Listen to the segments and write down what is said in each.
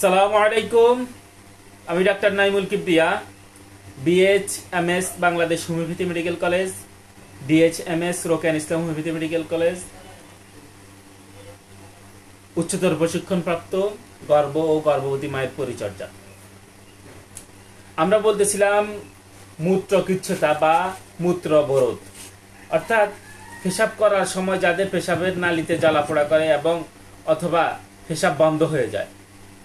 সালামু আলাইকুম। আমি doctor Naimul Kibria B H M S Bangladesh homeopathy medical college D H M S Rokon Islam homeopathy medical college. উচ্চতর প্রশিক্ষণপ্রাপ্ত গর্ভ ও গর্ভবতী মায়ের পরিচর্যা। আমরা বলতেছিলাম মূত্রকৃচ্ছতা বা মূত্রবরোধ। অর্থাৎ পেশাব করার সময় যাদের পেশাবের নালিতে জ্বালাপোড়া করে এবং অথবা পেশাব বন্ধ হয়ে যায়।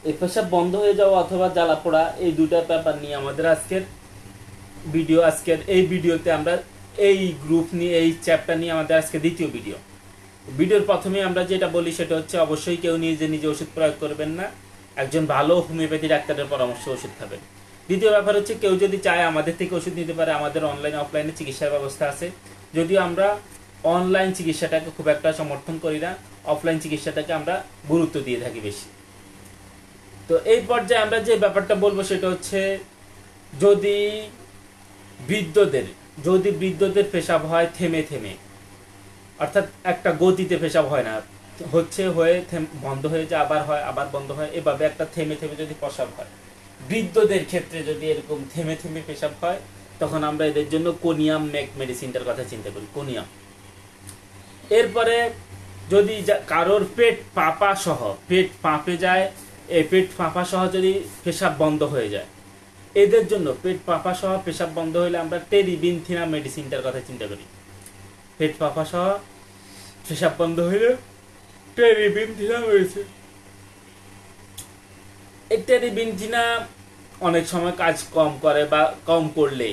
এই পেশাব বন্ধ হয়ে যাওয়া অথবা জ্বালা পোড়া, এই দুটা ব্যাপার নিয়ে আমাদের আজকের ভিডিও, আজকের এই ভিডিওতে আমরা এই গ্রুপ নিয়ে, এই চ্যাপ্টার নিয়ে আমাদের আজকে দ্বিতীয় ভিডিও ভিডিওর প্রথমে আমরা যেটা বলি সেটা হচ্ছে অবশ্যই কেউ নিজে নিজে ওষুধ প্রয়োগ করবেন না। একজন ভালো হোমিওপ্যাথি ডাক্তারের পরামর্শ ওষুধ খাবেন। দ্বিতীয় ব্যাপার হচ্ছে কেউ যদি চায় আমাদের থেকে ওষুধ নিতে পারে, আমাদের অনলাইন অফলাইনে চিকিৎসার ব্যবস্থা আছে। যদিও আমরা অনলাইন চিকিৎসাটাকে খুব একটা সমর্থন করি না অফলাইন চিকিৎসাটাকে আমরা গুরুত্ব দিয়ে থাকি বেশি। তো এই পর্যায়ে আমরা যে ব্যাপারটা বলব সেটা হচ্ছে, যদি বৃদ্ধদের যদি বৃদ্ধদের পেশাব হয় থেমে থেমে, অর্থাৎ একটা গতিতে পেশাব হয় না, হচ্ছে হয়ে বন্ধ হয়ে যায়, আবার হয়, আবার বন্ধ হয়, এভাবে একটা থেমে থেমে যদি পেশাব হয়, বৃদ্ধদের ক্ষেত্রে যদি এরকম থেমে থেমে পেশাব হয়, তখন আমরা এদের জন্য কোনিয়াম মেক মেডিসিনটার কথা চিন্তা করি, কোনিয়াম। এরপরে যদি কারোর পেট পাপা সহ, পেট পাঁপে যায় এই পেট পাপা সহ যদি পেশাব বন্ধ হয়ে যায়। এদের জন্য পেট পাপা সহ পেশাব বন্ধ হলে আমরা টেরিবিনথিনা মেডিসিনটার কথা চিন্তা করি। পেট পাপা সহ পেশাব বন্ধ হইলে টেরিবিনথিনা মেডিসিন এই টেরিবিনথিনা অনেক সময় কাজ কম করে বা কম করলে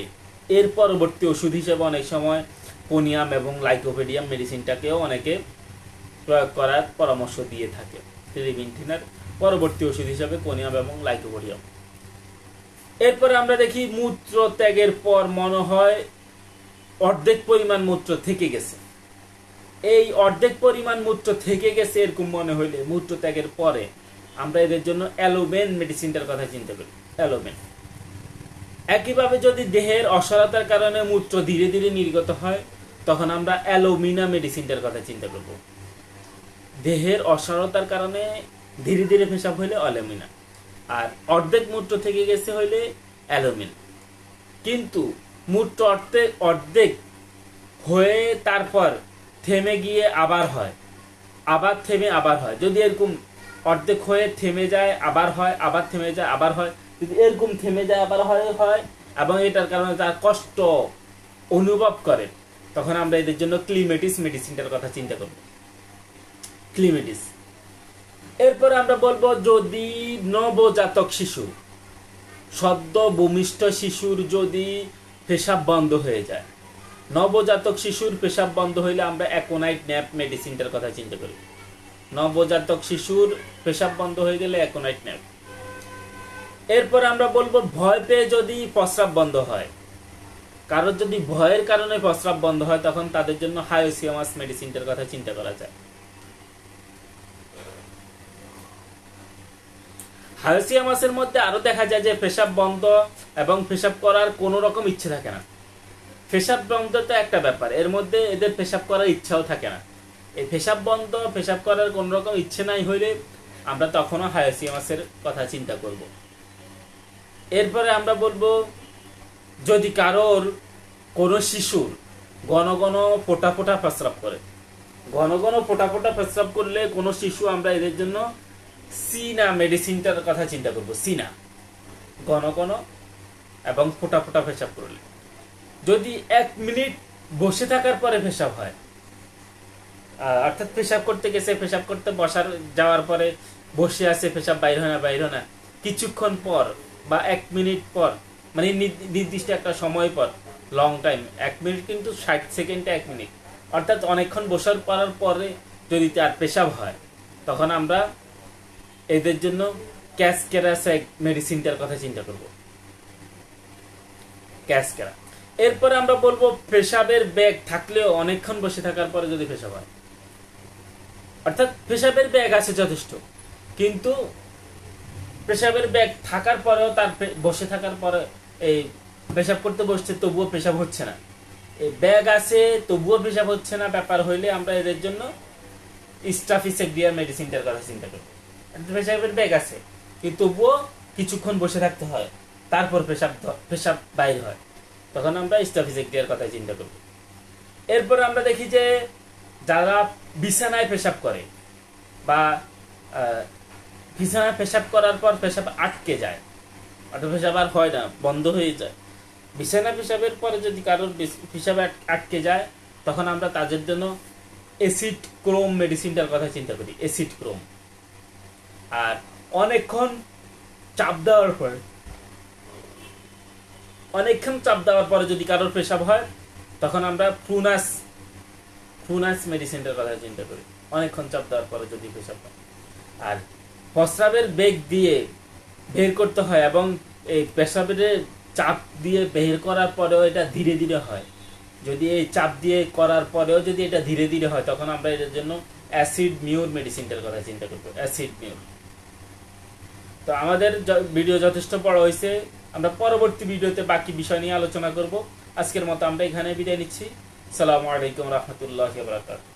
এর পরবর্তী ওষুধ হিসেবে অনেক সময় পোনিয়াম এবং লাইকোপেডিয়াম মেডিসিনটাকেও অনেকে প্রয়োগ করার পরামর্শ দিয়ে থাকে। টেরিবিনথিনার পরবর্তী ওষুধ হিসেবে কোনিয়াম এবং লাইকোপোডিয়াম এরপরে আমরা দেখি মূত্র ত্যাগের পর মনে হয় অর্ধেক পরিমাণ মূত্র থেকে গেছে। এই অর্ধেক পরিমাণ মূত্র থেকে গেছে এরকম মনে হইলে মূত্র ত্যাগের পরে আমরা এদের জন্য অ্যালোবেন মেডিসিনটার কথা চিন্তা করি অ্যালোবেন একইভাবে যদি দেহের অসরতার কারণে মূত্র ধীরে ধীরে নির্গত হয়, তখন আমরা অ্যালোমিনা মেডিসিনটার কথা চিন্তা করব। দেহের অসারতার কারণে ধীরে ধীরে পেশাব হইলে অ্যালোমিনা। আর অর্ধেক মূত্র থেকে গেছে হইলে অ্যালোমিন। কিন্তু মূত্র অর্ধেক অর্ধেক হয়ে তারপর থেমে গিয়ে আবার হয়। আবার থেমে আবার হয়। যদি এরকম অর্ধেক হয়ে থেমে যায়, আবার হয়, আবার থেমে যায়, আবার হয়, যদি এরকম থেমে যায়, আবার হয় হয়, এবং এটার কারণে তার কষ্ট অনুভব করে, তখন আমরা এদের জন্য ক্লিমেটিস মেডিসিনটার কথা চিন্তা করব। ক্লিমেটিস। এরপর আমরা বলব যদি নবজাতক শিশু সদ্য ভূমিষ্ঠ শিশুর যদি পেশাব বন্ধ হয়ে যায়। নবজাতক শিশুর পেশাব বন্ধ হইলে আমরা অ্যাকোনাইট ন্যাপ মেডিসিনটার কথা চিন্তা করি। নবজাতক শিশুর পেশাব বন্ধ হয়ে গেলে অ্যাকোনাইট ন্যাপ। এরপর আমরা বলব ভয় পেয়ে যদি প্রস্রাব বন্ধ হয়। কারোর যদি ভয়ের কারণে প্রস্রাব বন্ধ হয়, তখন তাদের জন্য হায়োসিয়ামাস মেডিসিনটার কথা চিন্তা করা যায়। হায়োসিয়া মাসের মধ্যে আরও দেখা যায় যে পেশাব বন্ধ এবং পেশাব করার কোনো রকম ইচ্ছে থাকে না। পেশাব বন্ধ তো একটা ব্যাপার, এর মধ্যে এদের পেশাব করার ইচ্ছাও থাকে না। এই পেশাব বন্ধ, পেশাব করার কোন রকম ইচ্ছে নাই হইলে আমরা তখনও হায়োসিয়া মাসের কথা চিন্তা করব। এরপরে আমরা বলব, যদি কারোর কোনো শিশুর ঘন ঘন ফোটা ফোটা প্রস্রাব করে, ঘন ঘন ফোটা ফোটা প্রস্রাব করলে কোনো শিশু আমরা এদের জন্য সিনা মেডিসিনটার কথা চিন্তা করব, সিনা। ঘন ঘন এবং ফোটা ফোটা পেশাব করলে। যদি এক মিনিট বসে থাকার পরে পেশাব হয় অর্থাৎ পেশাব করতে গেছে, পেশাব করতে বসার, যাওয়ার পরে বসে আছে, পেশাব বাইর হয় না, বাইর হয় না, কিছুক্ষণ পর বা এক মিনিট পর মানে নির- নির্দিষ্ট একটা সময় পর লং টাইম এক মিনিট কিন্তু ষাট সেকেন্ডে এক মিনিট। অর্থাৎ অনেকক্ষণ বসার পরার পরে যদি তার পেশাব হয়, তখন আমরা এদের জন্য ক্যাসকেরাসেক মেডিসিনটার কথা চিন্তা করব। ক্যাসকেরা। এরপরে আমরা বলব, পেশাবের ব্যাগ থাকলেও অনেকক্ষণ বসে থাকার পরে যদি পেশাব হয়। অর্থাৎ পেশাবের ব্যাগ আছে যথেষ্ট, কিন্তু পেশাবের ব্যাগ থাকার পরেও তার বসে থাকার পরে এই পেশাব করতে বসছে, তবুও পেশাব হচ্ছে না। এই ব্যাগ আছে, তবুও পেশাব হচ্ছে না, ব্যাপার হইলে আমরা এদের জন্য স্টাফিসেক দিয়ে মেডিসিনটার কথা চিন্তা করি। পেশাবের ব্যাগ আছে। কিন্তু তবুও কিছুক্ষণ বসে থাকতে হয়, তারপর পেশাব পেশাব বাইর হয়। তখন আমরা স্টাফিজেক্টিয়ার কথা চিন্তা করব। এরপর আমরা দেখি যে যারা বিছানায় পেশাব করে বা বিছানায় পেশাব করার পর পেশাব আটকে যায়, অর্থাৎ পেশাব আর হয় না, বন্ধ হয়ে যায়। বিছানা পেশাবের পরে যদি কারোর পেশাব আটকে যায়, তখন আমরা তাদের জন্য অ্যাসিড ক্রোম মেডিসিনটার কথা চিন্তা করি অ্যাসিড ক্রোম আর অনেকক্ষণ চাপ দেওয়ার পরে, অনেকক্ষণ চাপ দেওয়ার পরে যদি কারোর পেশাব হয়, তখন আমরা ফ্রুনাস ফ্রুনাস মেডিসিনটার কথা চিন্তা করি। অনেকক্ষণ চাপ দেওয়ার পরে যদি পেশাব হয়। আর প্রস্রাবের বেগ দিয়ে বের করতে হয় এবং এই পেশাবের চাপ দিয়ে বের করার পরেও এটা ধীরে ধীরে হয়। যদি এই চাপ দিয়ে করার পরেও যদি এটা ধীরে ধীরে হয়, তখন আমরা এটার জন্য অ্যাসিড মিউর মেডিসিনটার কথা চিন্তা করব। Acid mur. তো আমাদের ভিডিও যথেষ্ট বড় হয়েছে আমরা পরবর্তী ভিডিওতে বাকি বিষয় নিয়ে আলোচনা করব। আজকের মতো আমরা এখানে বিদায় নিচ্ছি। সালামু আলাইকুম রহমতুল্লাহ বারাকাতুহু।